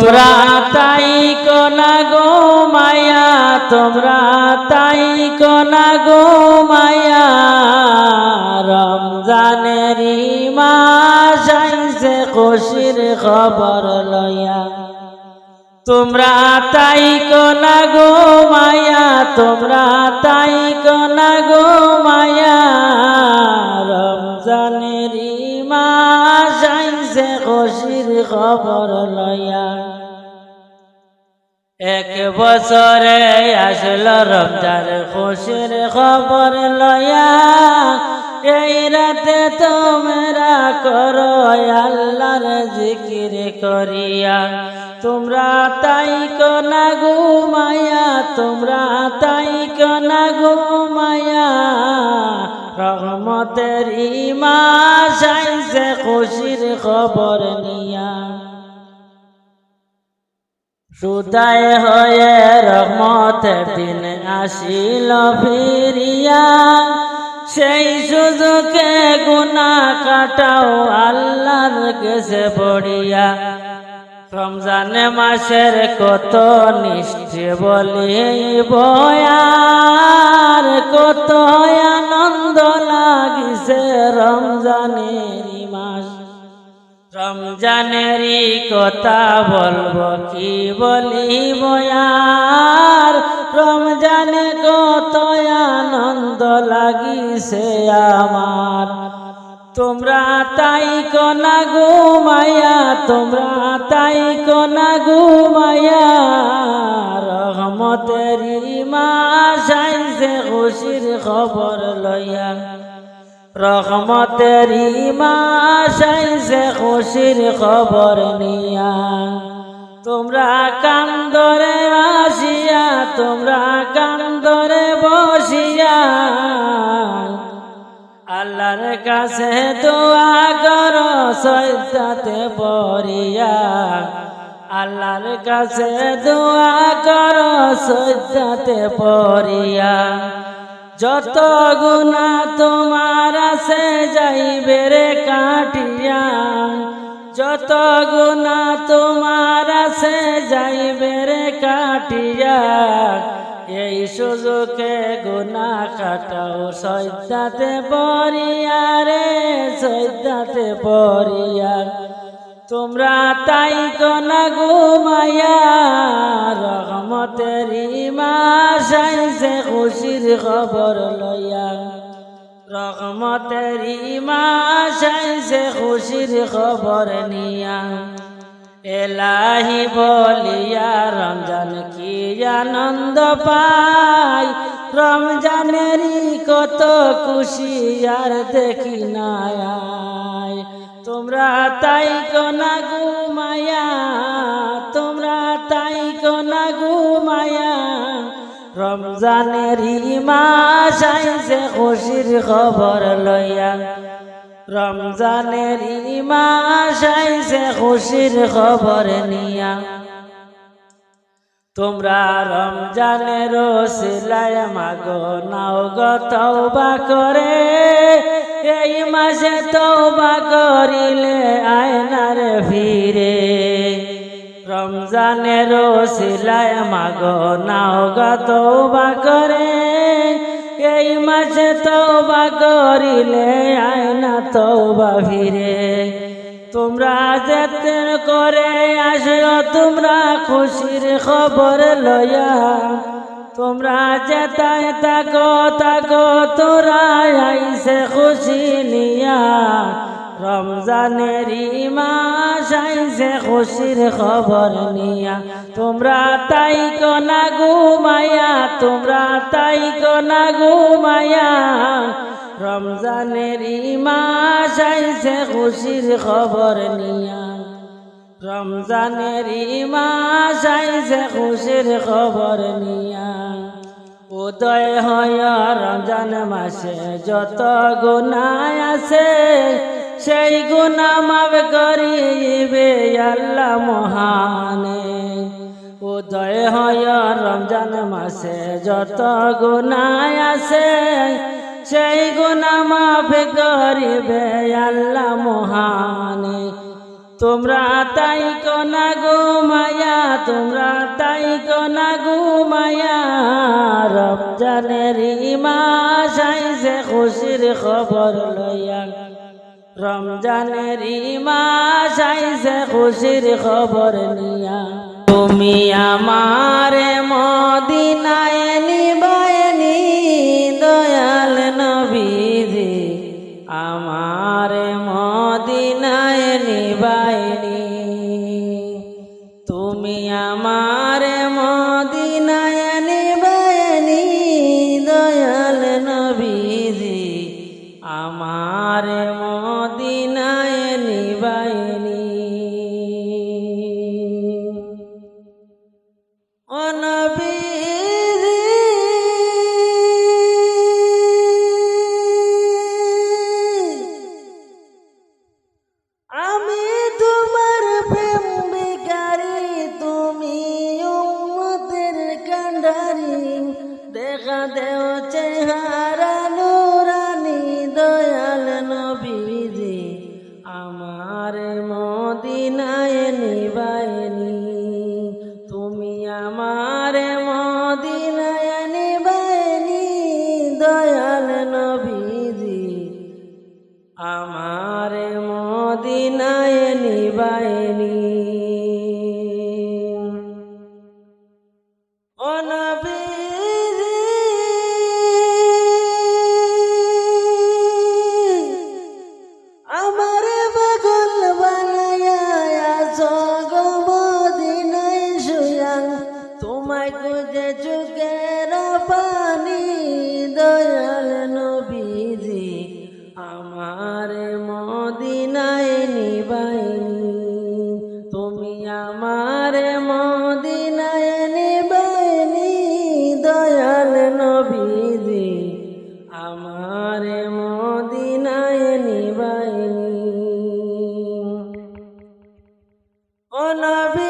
তোমরা তাই কনা গো মায়া, তোমরা তাই কনা গো মায়া। রমজানেরই মাস খুশির খবর লয়া তোমরা তাই কনা গো মায়া, তোমরা তাই খবর লয়া এক বছরে আসলো রমজান, খুশির খবর লয়া এই রাতে তোমরা করো আল্লাহর জিকির করিয়া। তোমরা তাই কনা ঘুমায়া তোমরা তাই কনা ঘুমায়া রহমতের ইমা আইছে খুশির খবর নিয়া। সুদায় হয়ে রহমতের দিন আসিল ফিরিয়া। সেই সুযোগে গুনা কাটাও আল্লাহর গেছে পড়িয়া। রমজান মাসের কত নিষ্ঠে বলি বয়ার কত আনন্দ লাগিছে রমজানের মাস। রমজানেরই কথা বলব কি বলি আর রমজানে কত আনন্দ লাগিছে আমার। তোমরা তাই কনা ঘুমায়া তোমরা তাই কনা ঘুমায়া রহমতেরই মাস আইছে খুশির খবর লইয়া। রহমতেরই মাস আইছে খুশির খবর নিয়া। তোমরা কান্দরে আসিয়া, তোমরা কান্দরে বসিয়া। কাছে দোয়া করো সৈদাতে পড়িয়া। আল্লাহর কাছে দোয়া করো সৈদাতে পড়িয়া। যত গুণা তোমার আছে, যাইবে রে কাটিয়া। যত গুণা তোমার আছে, যাইবে রে কাটিয়া। এই সুযোগে গুণা কাটাও সৈদাতে পড়িয়া রে সৈদাতে পড়িয়া তোমরা তাই কনা ঘুমায়া রহমতের আইছে খুশির খবর লইয়া। রহমতের আইছে খুশির খবর নিয়া। এলাহি বলিয়া রমজান কি আনন্দ পাই? রমজানেরই কত খুশি আর দেখি নাই তোমরা তাই কনা ঘুমায়া, তোমরা তাই কনা ঘুমায়া। রমজানেরই মাস আইছে খুশির খবর লইয়া। রমজানের আইছে খুশির খবর নিয়া। তোমরা রমজানের সিলায় মাগো নাও গো তওবা করে। এই মাসে তওবা করিলে আয়নার ফিরে রমজানের সিলায় মাগো নাও গো তওবা করে। এই মাসে তওবা করিলে আয়না তওবা ফিরে। তোমরা যেতে করে আসো তোমরা খুশির খবর লয়া তোমরা যেতায় তাকো তাকো তোরা আইসে খুশি নিয়া। রমজানের মাস আইসে খুশির খবর নিয়া। তোমরা তাই কনা ঘুমায়া তোমরা তাই কনা ঘুমায়া রমজানের মাস আইসে খুশির খবর নিয়া। রমজানের মাস আইসে খুশির খবর নিয়া। উদয় হয় রমজান মাসে যত গুনায় আছে, সেই গুণা মাফ করিবে আল্লাহ মহানে। উদয় হয় রমজান মাসে যত গুনায় আছে সেই গুণা মাফ করিবে আল্লাহ মহানে। তোমরা তাই কনা গো মায়া, তোমরা তাই না ঘুমায়া রমজানের ইমাস আইছে খুশির খবর লইয়া। রমজানের ইমাস আইছে খুশির খবর নিয়া। তুমি আমারে মদিনায় নিবায়নি দয়াল নবীজি আমার মদিনায় আমার মদিনায় নিবাইনি। তুমি আমার মদিনায় নিবাইনি দয়াল নবীজি। আমার মদিনায় নিবাইনি। ও নবীজি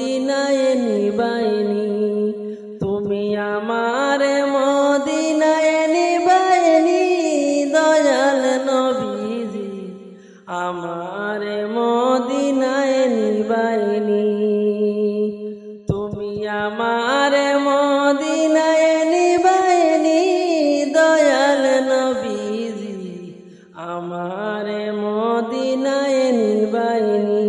মদিনায় নিবাইনি। তুমি আমার মদিনায় নিবাইনি, দয়াল নবীজি। আমার মদিনায় নিবাইনি। তুমি আমার মদিনায় নিবাইনি, দয়াল নবীজি। আমার মদিনায় নিবাইনি।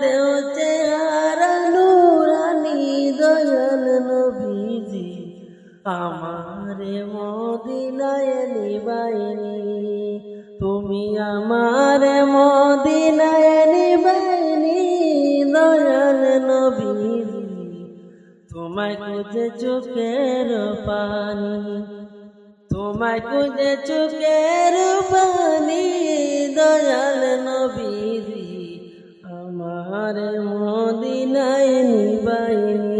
দেও চেহারা নুরানি দয়াল নবীজি। আমারে মদিনায় নিবাইনি, তুমি আমারে মদিনায় নিবাইনি দয়াল নবীজি। তোমায় খুঁজে চোখের পানি, তোমায় খুঁজে চোখের পানি দয়াল নবীজি। আমার মদিনায় নিবাইনি।